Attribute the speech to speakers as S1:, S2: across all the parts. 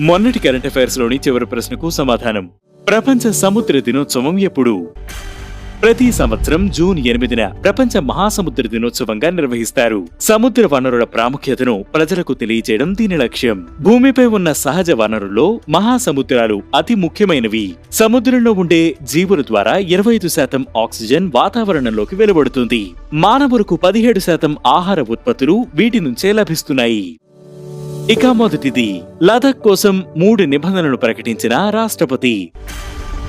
S1: మొన్నటి కరెంట్ అఫైర్స్లోని చివరి ప్రశ్నకు సమాధానం. ప్రపంచ సముద్ర దినోత్సవం ఎప్పుడు? ప్రతి సంవత్సరం జూన్ ఎనిమిదిన ప్రపంచ మహాసముద్ర దినోత్సవంగా నిర్వహిస్తారు. సముద్ర వనరుల ప్రాముఖ్యతను ప్రజలకు తెలియజేయడం దీని లక్ష్యం. భూమిపై ఉన్న సహజ వనరుల్లో మహాసముద్రాలు అతి ముఖ్యమైనవి. సముద్రంలో ఉండే జీవుల ద్వారా ఇరవై ఐదు శాతం ఆక్సిజన్ వాతావరణంలోకి వెలువడుతుంది. మానవులకు పదిహేడు శాతం ఆహార ఉత్పత్తులు వీటి నుంచే లభిస్తున్నాయి. ఇక మొదటిది లదాఖ్ కోసం మూడు నిబంధనలు ప్రకటించిన రాష్ట్రపతి.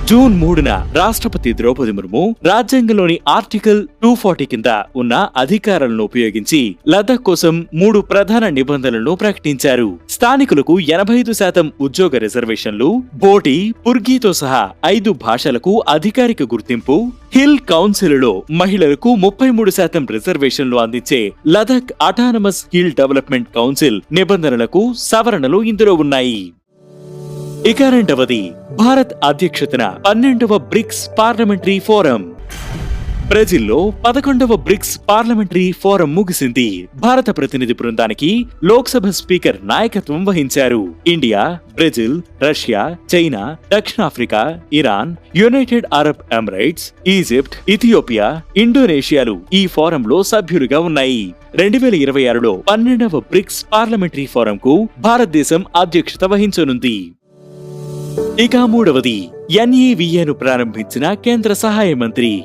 S1: జూన్ మూడున రాష్ట్రపతి ద్రౌపది ముర్ము రాజ్యాంగంలోని ఆర్టికల్ టూ ఫార్టీ కింద ఉన్న అధికారాలను ఉపయోగించి లదాఖ్ కోసం మూడు ప్రధాన నిబంధనలను ప్రకటించారు. స్థానికులకు ఎనభై ఐదు శాతం ఉద్యోగ రిజర్వేషన్లు బోటి పుర్గీతో సహా ఐదు భాషలకు అధికారిక గుర్తింపు హిల్ కౌన్సిల్లో మహిళలకు ముప్పై మూడు శాతం రిజర్వేషన్లు అందించే Ladakh autonomous hill development council నిబంధనలకు సవరణలు ఇందులో ఉన్నాయి. ఇక రెండవది భారత్ అధ్యక్షతన పన్నెండవ బ్రిక్స్ పార్లమెంటరీ ఫోరం. బ్రెజిల్లో పదకొండవ బ్రిక్స్ పార్లమెంటరీ ఫోరం ముగిసింది. భారత ప్రతినిధి బృందానికి లోక్సభ స్పీకర్ నాయకత్వం వహించారు. ఇండియా బ్రెజిల్ రష్యా చైనా దక్షిణాఫ్రికా Iran United Arab Emirates Egypt Ethiopia ఇండోనేషియాలు ఈ ఫోరంలో సభ్యులుగా ఉన్నాయి. రెండు వేల ఇరవై ఆరులో పన్నెండవ బ్రిక్స్ పార్లమెంటరీ ఫోరంకు భారతదేశం అధ్యక్షత వహించనుంది. ఇక మూడవది ఎన్ఈవిఏను ప్రారంభించిన కేంద్ర సహాయ మంత్రి.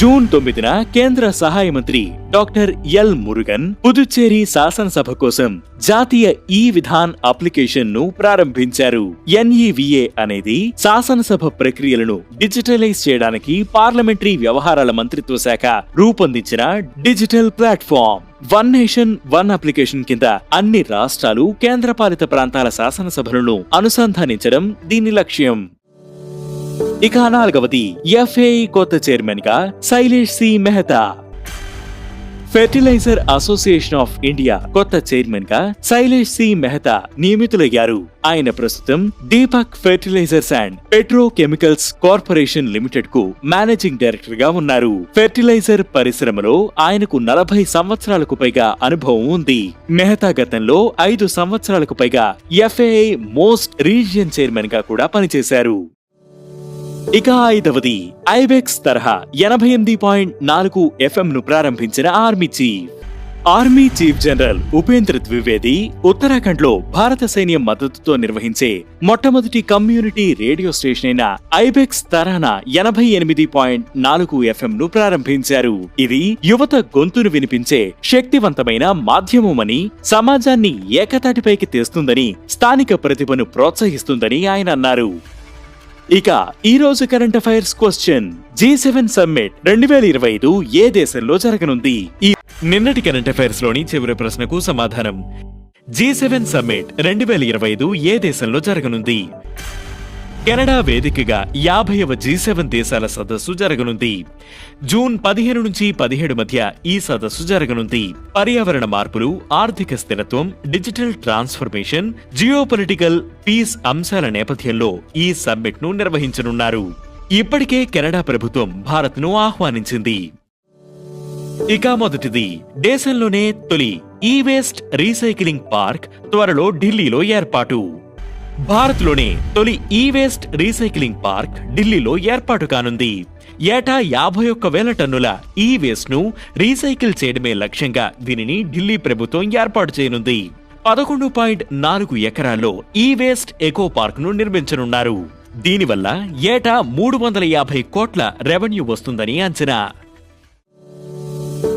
S1: జూన్ తొమ్మిదిన కేంద్ర సహాయ మంత్రి డాక్టర్ ఎల్ మురుగన్ పుదుచ్చేరి శాసనసభ కోసం జాతీయ ఈ విధాన్ అప్లికేషన్ను ప్రారంభించారు ఎన్ఈవిఏ అనేది శాసనసభ ప్రక్రియలను డిజిటలైజ్ చేయడానికి పార్లమెంటరీ వ్యవహారాల మంత్రిత్వ శాఖ రూపొందించిన digital platform. One nation one application కింద అన్ని రాష్ట్రాలు కేంద్రపాలిత ప్రాంతాల శాసనసభలను అనుసంధానించడం దీని లక్ష్యం. ఇక నాలుగవది ఎఫ్ఏఐ కొత్త చైర్మన్గా Shailesh C Mehta. Fertiliser association of India కొత్త చైర్మన్గా శైలేష్ సి మెహతా నియమితులయ్యారు. ఆయన ప్రస్తుతం Deepak fertilisers and petrochemicals corporation లిమిటెడ్కు మేనేజింగ్ డైరెక్టర్గా ఉన్నారు. ఫెర్టిలైజర్ పరిశ్రమలో ఆయనకు నలభై సంవత్సరాలకు పైగా అనుభవం ఉంది. మెహతా గతంలో ఐదు సంవత్సరాలకు పైగా ఎఫ్ఏఐ మోస్ట్ రీజియన్ చైర్మన్గా కూడా పనిచేశారు. ఇక ఐదవది ఐబెక్స్ తరహా ఎనభై ఎనిమిది పాయింట్ నాలుగు ఎఫ్ఎం ను ప్రారంభించిన army chief. Army chief general Upendra Dwivedi ఉత్తరాఖండ్లో భారత సైన్యం మద్దతుతో నిర్వహించే మొట్టమొదటి కమ్యూనిటీ రేడియో స్టేషన్ అయిన ఐబెక్స్ తరహన ఎనభై ఎనిమిది పాయింట్ నాలుగు ఎఫ్ఎం ను ప్రారంభించారు. ఇది యువత గొంతును వినిపించే శక్తివంతమైన మాధ్యమమని సమాజాన్ని ఏకతాటిపైకి తెస్తుందని స్థానిక ప్రతిభను ప్రోత్సహిస్తుందని ఆయన అన్నారు. ఇక ఈ రోజు current affairs question. G seven summit రెండు వేల ఇరవై ఐదు ఏ దేశంలో జరగనుంది? ఈ నిన్నటి కరెంట్ అఫైర్స్లోని చివరి ప్రశ్నకు సమాధానం. జీ సెవెన్ సమ్మిట్ రెండు వేల ఇరవై ఐదు ఏ దేశంలో జరగనుంది? కెనడా వేదికగా యాభైవ జీ సెవెన్ దేశాల సదస్సు జరగనుంది. జూన్ పదిహేను నుంచి పదిహేడు మధ్య ఈ సదస్సు జరగనుంది. పర్యావరణ మార్పులు ఆర్థిక స్థిరత్వం డిజిటల్ ట్రాన్స్ఫర్మేషన్ జియోపొలిటికల్ పీస్ అంశాల నేపథ్యంలో ఈ సమ్మిట్ను నిర్వహించనున్నారు. ఇప్పటికే కెనడా ప్రభుత్వం భారత్ను ఆహ్వానించింది. ఇక మొదటిది దేశంలోనే తొలి ఈ వేస్ట్ రీసైక్లింగ్ పార్క్ త్వరలో ఢిల్లీలో ఏర్పాటు. భారత్లోని తొలి ఈ వేస్ట్ రీసైక్లింగ్ పార్క్ ఢిల్లీలో ఏర్పాటు కానుంది. ఏటా యాభై ఒక్క వేల టన్నుల ఈ వేస్ట్ను రీసైకిల్ చేయడమే లక్ష్యంగా దీనిని ఢిల్లీ ప్రభుత్వం ఏర్పాటు చేయనుంది. పదకొండు పాయింట్ నాలుగు ఎకరాల్లో ఈ వేస్ట్ ఎకో పార్క్ను నిర్మించనున్నారు. దీనివల్ల ఏటా మూడు వందల యాభై కోట్ల రెవెన్యూ వస్తుందని అంచనా.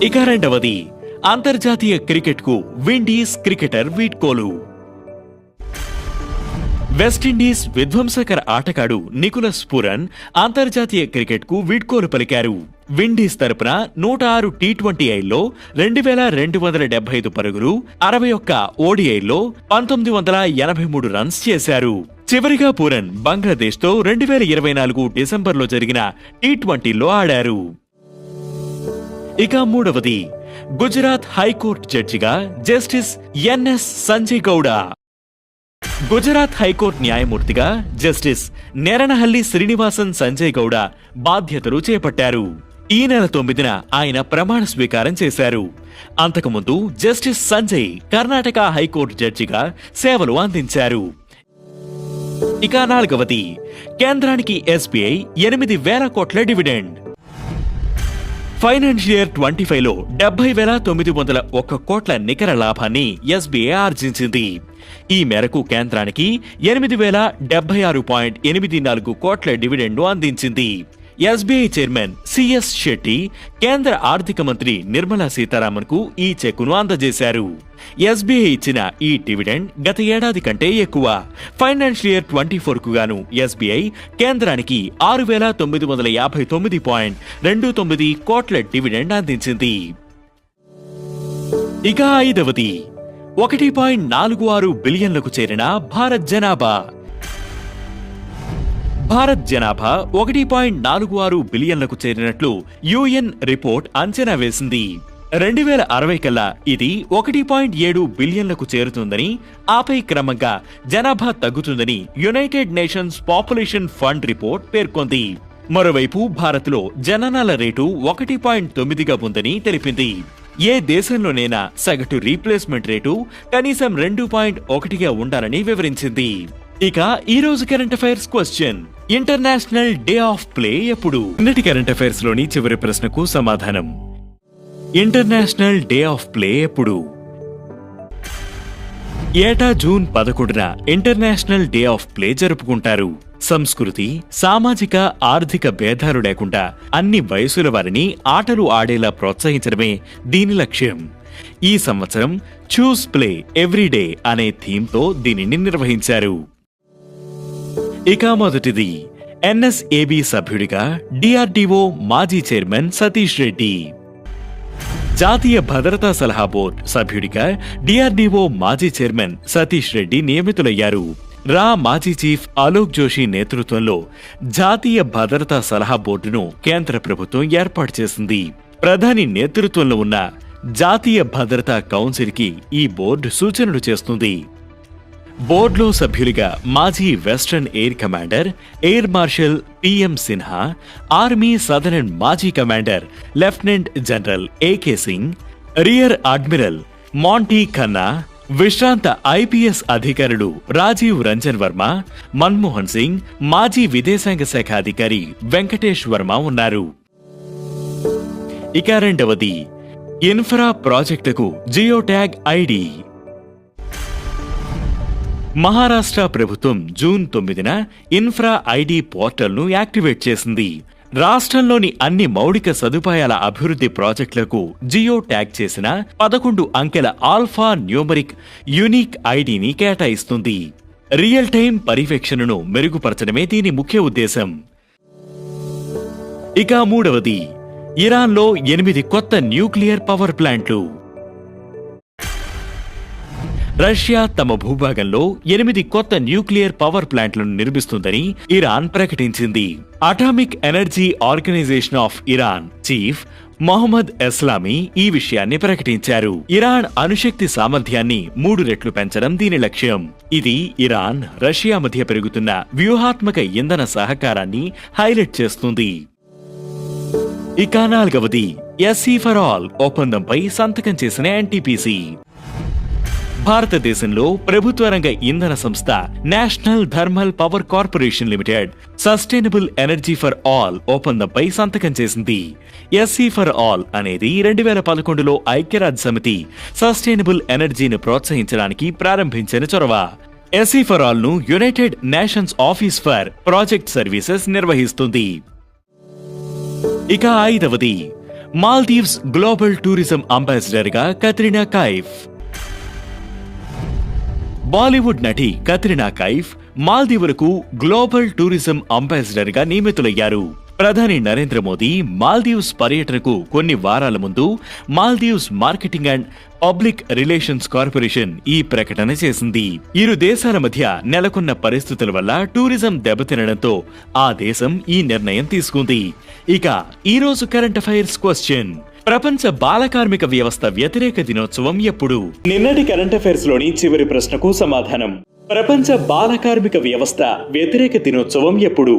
S1: ఇక రెండవది అంతర్జాతీయ క్రికెట్కు విండీస్ క్రికెటర్ వీడ్కోలు. వెస్టిండీస్ విధ్వంసకర ఆటగాడు నికులస్ పురన్ అంతర్జాతీయ క్రికెట్కు వీడ్కోలు పలికారు. విండీస్ తరపున నూట ఆరు టీ ట్వంటీ ఐల్లో రెండు వేల రెండు వందల డెబ్బై ఐదు పరుగులు అరవై ఒక్క ఓడిఐల్లో పంతొమ్మిది వందల ఎనభై మూడు రన్స్ చేశారు. చివరిగా పూరన్ బంగ్లాదేశ్తో రెండు వేల ఇరవై నాలుగు డిసెంబర్లో జరిగిన టీ ట్వంటీలో ఆడారు. ఇక మూడవది గుజరాత్ హైకోర్టు జడ్జిగా justice NS Sanjay Gowda. Gujarat high court న్యాయమూర్తిగా జస్టిస్ నెరనహల్లి శ్రీనివాసన్ సంజయ్ గౌడ బాధ్యతలు చేపట్టారు. ఈ నెల తొమ్మిదిన ఆయన ప్రమాణ స్వీకారం చేశారు. అంతకుముందు జస్టిస్ సంజయ్ కర్ణాటక హైకోర్టు జడ్జిగా సేవలు అందించారు. ఇక నాలుగవది కేంద్రానికి ఎస్బీఐ ఎనిమిది వేల కోట్ల డివిడెండ్. ఫైనాన్షియల్ ఇయర్ ట్వంటీ ఫైవ్లో డెబ్బై వేల తొమ్మిది వందల ఒక్క కోట్ల నికర లాభాన్ని ఎస్బీఐ ఆర్జించింది. ఈ మేరకు కేంద్రానికి ఎనిమిది వేల డెబ్బై ఆరు పాయింట్ ఎనిమిది నాలుగు కోట్ల డివిడెండ్ అందించింది. ఎస్బీఐ చైర్మన్ సిఎస్ శెట్టి కేంద్ర ఆర్థిక మంత్రి నిర్మలా సీతారామన్కు ఈ చెక్కును అందజేశారు. ఎస్బీఐ ఇచ్చిన ఈ డివిడెండ్ గత ఏడాది కంటే ఎక్కువ. ఫైనాన్షియల్ ఇయర్ ట్వంటీ ఫోర్కు గాను ఎస్బీఐ కేంద్రానికి ఆరు వేల తొమ్మిది వందల యాభై తొమ్మిది పాయింట్ రెండు తొమ్మిది కోట్ల డివిడెండ్ అందించింది. ఇక ఐదవది. ఒకటి పాయింట్ నాలుగు ఆరు బిలియన్లకు చేరిన భారత్ జనాభా. భారత్ జనాభా ఒకటి పాయింట్ నాలుగు ఆరు బిలియన్లకు చేరినట్లు యుఎన్ రిపోర్ట్ అంచనా వేసింది. రెండు వేల అరవై కల్లా ఇది ఒకటి పాయింట్ ఏడు బిలియన్లకు చేరుతుందని ఆపై క్రమంగా జనాభా తగ్గుతుందని United Nations population fund report పేర్కొంది. మరోవైపు భారత్లో జననాల రేటు ఒకటి పాయింట్ తొమ్మిదిగా ఉందని తెలిపింది. ఏ దేశంలోనైనా సగటు రీప్లేస్మెంట్ రేటు కనీసం రెండు పాయింట్ ఒకటిగా ఉండాలని వివరించింది. ఇక ఈ రోజు current affairs question. International day of play ఎప్పుడు? నిన్నటి కరెంట్ అఫైర్స్లోని చివరి ప్రశ్నకు సమాధానం. ఇంటర్నేషనల్ డే ఆఫ్ ప్లే ఎప్పుడు? ఏటా జూన్ పదకొండున ఇంటర్నేషనల్ డే ఆఫ్ ప్లే జరుపుకుంటారు. సంస్కృతి సామాజిక ఆర్థిక భేదాలు లేకుండా అన్ని వయసుల వారిని ఆటలు ఆడేలా ప్రోత్సహించడమే దీని లక్ష్యం. ఈ సంవత్సరం చూస్ ప్లే ఎవ్రీడే అనే థీమ్తో దీనిని నిర్వహించారు. ఇక మొదటిది ఎన్ఎస్ఏబి సభ్యుడిగా డిఆర్డిఓ మాజీ చైర్మన్ సతీష్ రెడ్డి. జాతీయ భద్రతా సలహా బోర్డు సభ్యుడిగా డిఆర్డీఓ మాజీ చైర్మన్ సతీష్ రెడ్డి నియమితులయ్యారు. రా మాజీ చీఫ్ అలోక్ జోషి నేతృత్వంలో జాతీయ భద్రతా సలహా బోర్డును కేంద్ర ప్రభుత్వం ఏర్పాటు చేసింది. ప్రధాని నేతృత్వంలో ఉన్న జాతీయ భద్రతా కౌన్సిల్కి ఈ బోర్డు సూచనలు చేస్తుంది. బోర్డులో సభ్యులుగా మాజీ western air commander air marshal PM Sinha army southern మాజీ commander lieutenant general AK Singh rear admiral Monty Khanna విశ్రాంత ఐపీఎస్ అధికారులు రాజీవ్ రంజన్ వర్మ మన్మోహన్ సింగ్ మాజీ విదేశాంగ శాఖ అధికారి వెంకటేష్ వర్మ ఉన్నారు. ఇక రెండవది ఇన్ఫ్రా ప్రాజెక్టుకు జియో ట్యాగ్ ఐడి. మహారాష్ట్ర ప్రభుత్వం జూన్ తొమ్మిదిన ఇన్ఫ్రా ఐడి పోర్టల్ను యాక్టివేట్ చేసింది. రాష్ట్రంలోని అన్ని మౌలిక సదుపాయాల అభివృద్ధి ప్రాజెక్టులకు జియో ట్యాగ్ చేసిన పదకొండు అంకెల ఆల్ఫా న్యూమరిక్ యునిక్ ఐడిని కేటాయిస్తుంది. రియల్ టైం పర్యవేక్షణను మెరుగుపరచడమే దీని ముఖ్య ఉద్దేశం. ఇక మూడవది ఇరాన్లో ఎనిమిది కొత్త న్యూక్లియర్ పవర్ ప్లాంట్లు. రష్యా తమ భూభాగంలో ఎనిమిది కొత్త న్యూక్లియర్ పవర్ ప్లాంట్లను నిర్మిస్తుందని ఇరాన్ ప్రకటించింది. Atomic energy organisation of Iran chief Mohammad Eslami ఈ విషయాన్ని ప్రకటించారు. ఇరాన్ అణుశక్తి సామర్థ్యాన్ని మూడు రెట్లు పెంచడం దీని లక్ష్యం. ఇది ఇరాన్ రష్యా మధ్య పెరుగుతున్న వ్యూహాత్మక ఇంధన సహకారాన్ని హైలైట్ చేస్తుంది. ఇక నాలుగవది ఎస్సీ ఫర్ ఆల్ ఒప్పందంపై సంతకం చేసిన ఎన్టీపీసీ భారతదేశంలో ప్రభుత్వ రంగ ఇంధన సంస్థ national thermal power corporation limited sustainable energy for all ఒప్పందంపై సంతకం చేసింది. ఎస్సీ ఫర్ ఆల్ అనేది రెండు వేల పదకొండులో ఐక్యరాజ్య సమితి సస్టైనబుల్ ఎనర్జీని ప్రోత్సహించడానికి ప్రారంభించిన చొరవ. SE for ఆల్ను United Nations Office for Project Services నిర్వహిస్తుంది. ఇక ఐదవది మాల్దీవ్స్ గ్లోబల్ టూరిజం అంబాసిడర్గా కత్రినా కైఫ్. బాలీవుడ్ నటి కత్రినా కైఫ్ మాల్దీవులకు గ్లోబల్ టూరిజం అంబాసిడర్గా నియమితులయ్యారు. ప్రధాని నరేంద్ర మోదీ మాల్దీవ్స్ పర్యటనకు కొన్ని వారాల ముందు Maldives marketing and public relations corporation ఈ ప్రకటన చేసింది. ఇరు దేశాల మధ్య నెలకొన్న పరిస్థితుల వల్ల టూరిజం దెబ్బతినడంతో ఆ దేశం ఈ నిర్ణయం తీసుకుంది. ఇక ఈ రోజు కరెంట్ అఫైర్స్ క్వశ్చన్. ప్రపంచ బాల కార్మిక వ్యవస్థ వ్యతిరేక దినోత్సవం ఎప్పుడు? నిన్నటి కరెంట్ అఫైర్స్లోని చివరి ప్రశ్నకు సమాధానం. ప్రపంచ బాల కార్మిక వ్యవస్థ వ్యతిరేక దినోత్సవం ఎప్పుడు?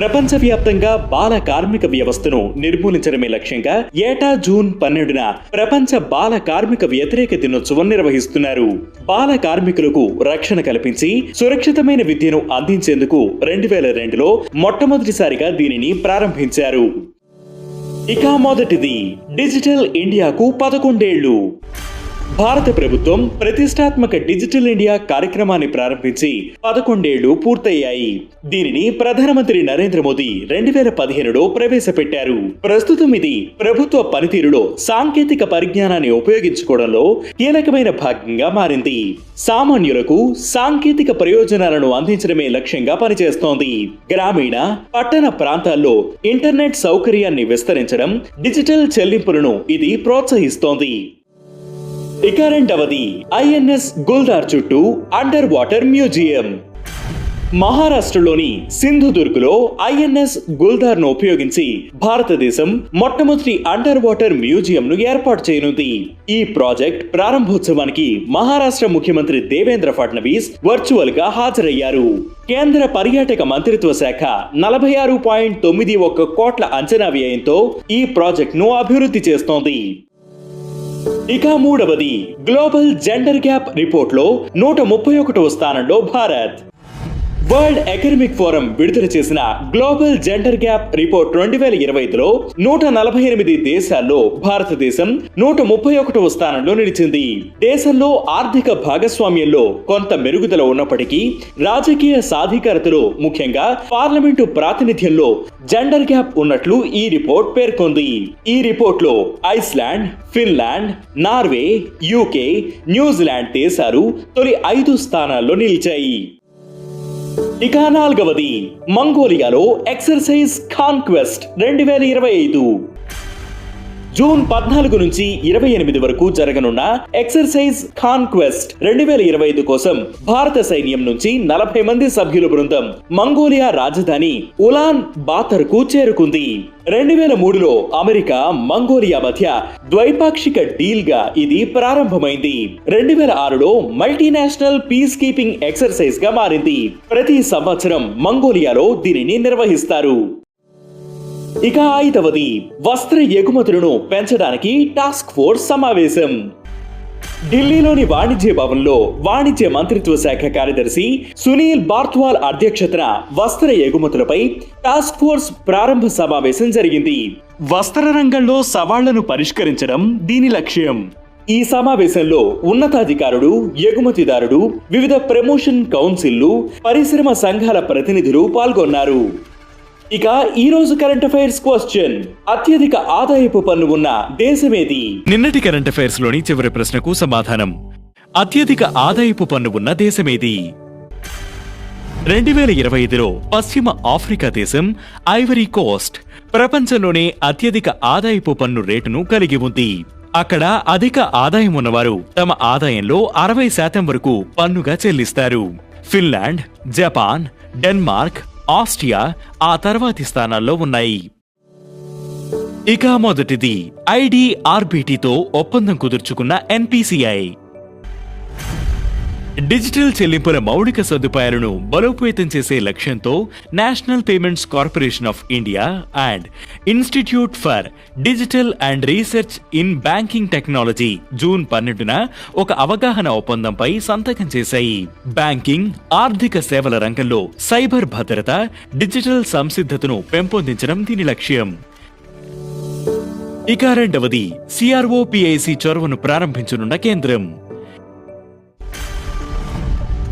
S1: ప్రపంచవ్యాప్తంగా బాల కార్మిక వ్యవస్థను నిర్మూలించడమే లక్ష్యంగా ఏటా జూన్ పన్నెండున ప్రపంచ బాల కార్మిక వ్యతిరేక దినోత్సవం నిర్వహిస్తున్నారు. బాల కార్మికులకు రక్షణ కల్పించి సురక్షితమైన విద్యను అందించేందుకు రెండు వేల రెండులో మొట్టమొదటిసారిగా దీనిని ప్రారంభించారు. ఇక మొదటిది డిజిటల్ ఇండియాకు పదకొండేళ్ళు భారత ప్రభుత్వం ప్రతిష్టాత్మక డిజిటల్ ఇండియా కార్యక్రమాన్ని ప్రారంభించి పదకొండేళ్ళు పూర్తయ్యాయి. దీనిని ప్రధానమంత్రి నరేంద్ర మోదీ రెండు వేల పదిహేనులో ప్రవేశపెట్టారు. ప్రస్తుతం ఇది ప్రభుత్వ పనితీరులో సాంకేతిక పరిజ్ఞానాన్ని ఉపయోగించుకోవడంలో కీలకమైన భాగంగా మారింది. సామాన్యులకు సాంకేతిక ప్రయోజనాలను అందించడమే లక్ష్యంగా పనిచేస్తోంది. గ్రామీణ పట్టణ ప్రాంతాల్లో ఇంటర్నెట్ సౌకర్యాన్ని విస్తరించడం డిజిటల్ చెల్లింపులను ఇది ప్రోత్సహిస్తోంది. ఇక రెండవది ఐఎన్ఎస్ గుల్దార్ చుట్టూ అండర్ వాటర్ మ్యూజియం. మహారాష్ట్రలోని సింధుదుర్గ్లో ఐఎన్ఎస్ గుల్దార్ను ఉపయోగించి భారతదేశం మొట్టమొదటి అండర్ వాటర్ మ్యూజియంను ఏర్పాటు చేయనుంది. ఈ ప్రాజెక్ట్ ప్రారంభోత్సవానికి మహారాష్ట్ర ముఖ్యమంత్రి దేవేంద్ర ఫడ్నవీస్ వర్చువల్గా హాజరయ్యారు. కేంద్ర పర్యాటక మంత్రిత్వ శాఖ నలభై ఆరు పాయింట్ తొమ్మిది ఒక్క కోట్ల అంచనా వ్యయంతో ఈ ప్రాజెక్ట్ను అభివృద్ధి చేస్తోంది. ఇక మూడవది గ్లోబల్ జెండర్ గ్యాప్ రిపోర్ట్లో నూట ముప్పై ఒకటవ స్థానంలో భారత్. వరల్డ్ ఎకనమిక్ ఫోరం విడుదల చేసిన గ్లోబల్ జెండర్ గ్యాప్ రిపోర్ట్ రెండు వేల ఇరవై ఐదులో నూట నలభై ఎనిమిది దేశాల్లో భారతదేశం నూట ముప్పై ఒకటవ స్థానంలో నిలిచింది. దేశంలో ఆర్థిక భాగస్వామ్యంలో కొంత మెరుగుదల ఉన్నప్పటికీ రాజకీయ సాధికారతలో ముఖ్యంగా పార్లమెంటు ప్రాతినిధ్యంలో జెండర్ గ్యాప్ ఉన్నట్లు ఈ రిపోర్ట్ పేర్కొంది. ఈ రిపోర్ట్లో Iceland Finland Norway UK New Zealand దేశాలు తొలి ఐదు స్థానాల్లో నిలిచాయి. ఇక నాలుగవది మంగోలియాలో ఎక్సర్సైజ్ కాన్క్వెస్ట్ రెండు వేల ఇరవై ఐదు. జూన్ పద్నాలుగు నుంచి ఇరవై ఎనిమిది వరకు జరగనున్న ఎక్సర్సైజ్ కాన్క్వెస్ట్ రెండు వేల ఇరవై ఐదు కోసం భారత సైన్యం నుంచి నలభై మంది సభ్యుల బృందం మంగోలియా రాజధాని ఉలాన్ బాతర్కు చేరుకుంది. రెండు వేల మూడులో అమెరికా మంగోలియా మధ్య ద్వైపాక్షిక డీల్గా ఇది ప్రారంభమైంది. రెండు వేల ఆరులో మల్టీనేషనల్ పీస్ కీపింగ్ ఎక్సర్సైజ్గా మారింది. ప్రతి సంవత్సరం మంగోలియాలో దీనిని నిర్వహిస్తారు. ఇక ఐదవది వస్త్ర ఎగుమతులను పెంచడానికి టాస్క్ ఫోర్స్ సమావేశం. ఢిల్లీలోని వాణిజ్య భవన్లో వాణిజ్య మంత్రిత్వ శాఖ కార్యదర్శి సునీల్ బార్త్వాల్ అధ్యక్షతన వస్త్ర ఎగుమతులపై టాస్క్ ఫోర్స్ ప్రారంభ సమావేశం జరిగింది. వస్త్ర రంగంలో సవాళ్ళను పరిష్కరించడం దీని లక్ష్యం. ఈ సమావేశంలో ఉన్నతాధికారుడు ఎగుమతిదారుడు వివిధ ప్రమోషన్ కౌన్సిల్లు పరిశ్రమ సంఘాల ప్రతినిధులు పాల్గొన్నారు. ఇక ఈ రోజు కరెంట్ అఫైర్స్ క్వశ్చన్ అత్యధిక ఆదాయపు పన్ను ఉన్న దేశమేది?
S2: నిన్నటి కరెంట్ అఫైర్స్లోని చివరి ప్రశ్నకు సమాధానం.
S1: అత్యధిక ఆదాయపు పన్ను ఉన్న దేశమేది? రెండు వేల ఇరవై ఐదులో పశ్చిమ ఆఫ్రికా దేశం ఐవరీ కోస్ట్ ప్రపంచంలోనే అత్యధిక ఆదాయపు పన్ను రేటును కలిగి ఉంది. అక్కడ అధిక ఆదాయం ఉన్నవారు తమ ఆదాయంలో అరవై శాతం వరకు పన్నుగా చెల్లిస్తారు. ఫిన్లాండ్ జపాన్ డెన్మార్క్ ఆస్ట్రియా ఆ తర్వాతి స్థానాల్లో ఉన్నాయి. ఇక మొదటిది ఐడిఆర్బిటితో ఒప్పందం కుదుర్చుకున్న ఎన్పిసిఐ డిజిటల్ చెల్లింపుల మౌలిక సదుపాయాలను బలోపేతం చేసే లక్ష్యంతో national payments corporation of India and institute for digital and research in banking technology June పన్నెండున ఒక అవగాహన ఒప్పందంపై సంతకం చేశాయి. బ్యాంకింగ్ ఆర్థిక సేవల రంగంలో సైబర్ భద్రత డిజిటల్ సంసిద్ధతను పెంపొందించడం దీని లక్ష్యం. ఇక రెండవది సిఆర్ఓ పిఐసి చొరవను ప్రారంభించనున్న కేంద్రం.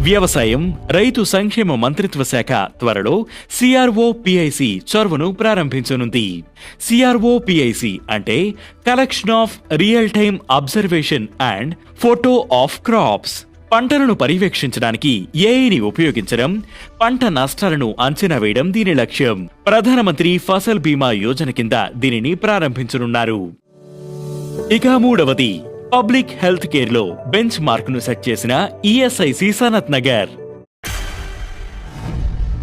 S1: వ్యవసాయం రైతు సంక్షేమ మంత్రిత్వ శాఖ త్వరలో సిఆర్ఓ పిఐసి చొరవను ప్రారంభించనుంది. సిఆర్ఓ పిఐసి అంటే collection of real time observation and photo of crops పంటలను పర్యవేక్షించడానికి ఏఐని ఉపయోగించడం పంట నష్టాలను అంచనా వేయడం దీని లక్ష్యం. ప్రధానమంత్రి ఫసల్ బీమా యోజన కింద దీనిని ప్రారంభించనున్నారు. ఇక మూడవది పబ్లిక్ హెల్త్ కేర్లో బెంచ్ మార్క్ను సెట్ చేసిన ఈఎస్ఐసి సనత్ నగర్.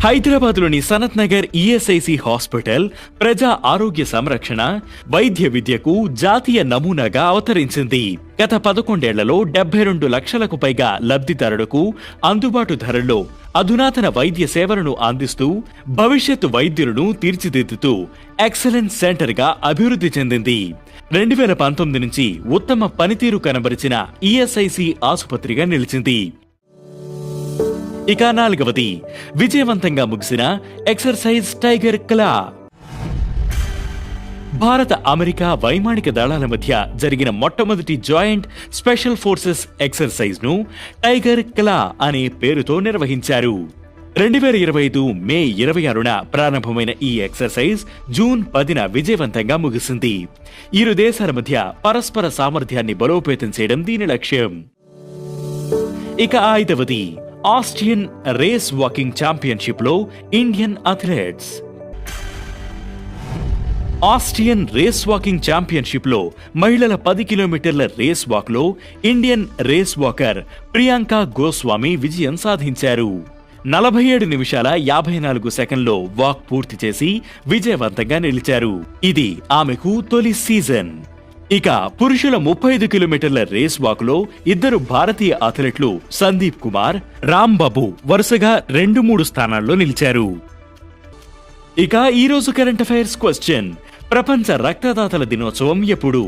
S1: హైదరాబాద్లోని సనత్ నగర్ ఈఎస్ఐసి హాస్పిటల్ ప్రజా ఆరోగ్య సంరక్షణ వైద్య విద్యకు జాతీయ నమూనాగా అవతరించింది. గత పదకొండేళ్ళలో డెబ్బై రెండు లక్షలకు పైగా లబ్ధిదారులకు అందుబాటు ధరల్లో
S2: అధునాతన వైద్య సేవలను అందిస్తూ భవిష్యత్తు వైద్యులను తీర్చిదిద్దుతూ ఎక్సలెన్స్ సెంటర్గా అభివృద్ధి చెందింది. రెండు వేల పంతొమ్మిది నుంచి ఉత్తమ పనితీరు కనబరిచిన ఈఎస్ఐసి ఆసుపత్రిగా నిలిచింది. ఇక నాలుగవది విజయవంతంగా ముగిసిన ఎక్సర్సైజ్ టైగర్ క్లా. భారత అమెరికా వైమానిక దళాల మధ్య జరిగిన మొట్టమొదటి జాయింట్ స్పెషల్ ఫోర్సెస్ ఎక్సర్సైజ్ను టైగర్ క్లా అనే పేరుతో నిర్వహించారు. రెండు వేల ఇరవై ఐదు మే ఇరవై ఆరున ప్రారంభమైన ఈ ఎక్సర్సైజ్ జూన్ పదిన విజయవంతంగా ముగిసింది. ఇరు దేశాల మధ్య పరస్పర సామర్థ్యాన్ని బలోపేతం చేయడం దీని లక్ష్యం. ఇక ఐదవది Austrian race walking ఛాంపియన్షిప్లో Indian athletes. Austrian race walking ఛాంపియన్షిప్లో మహిళల పది కిలోమీటర్ల race వాక్లో Indian race walker Priyanka Goswami విజయం సాధించారు. నలభై ఏడు నిమిషాల యాభై నాలుగు సెకండ్లో వాక్ పూర్తి చేసి విజయవంతంగా నిలిచారు. ఇది ఆమెకు తొలి సీజన్. ఇక పురుషుల ముప్పై ఐదు కిలోమీటర్ల రేస్ వాక్లో ఇద్దరు భారతీయ అథ్లెట్లు సందీప్ కుమార్ రాంబాబు వరుసగా రెండు మూడు స్థానాల్లో నిలిచారు. ఇక ఈరోజు కరెంట్ అఫైర్స్ క్వశ్చన్. ప్రపంచ రక్తదాతల దినోత్సవం ఎప్పుడు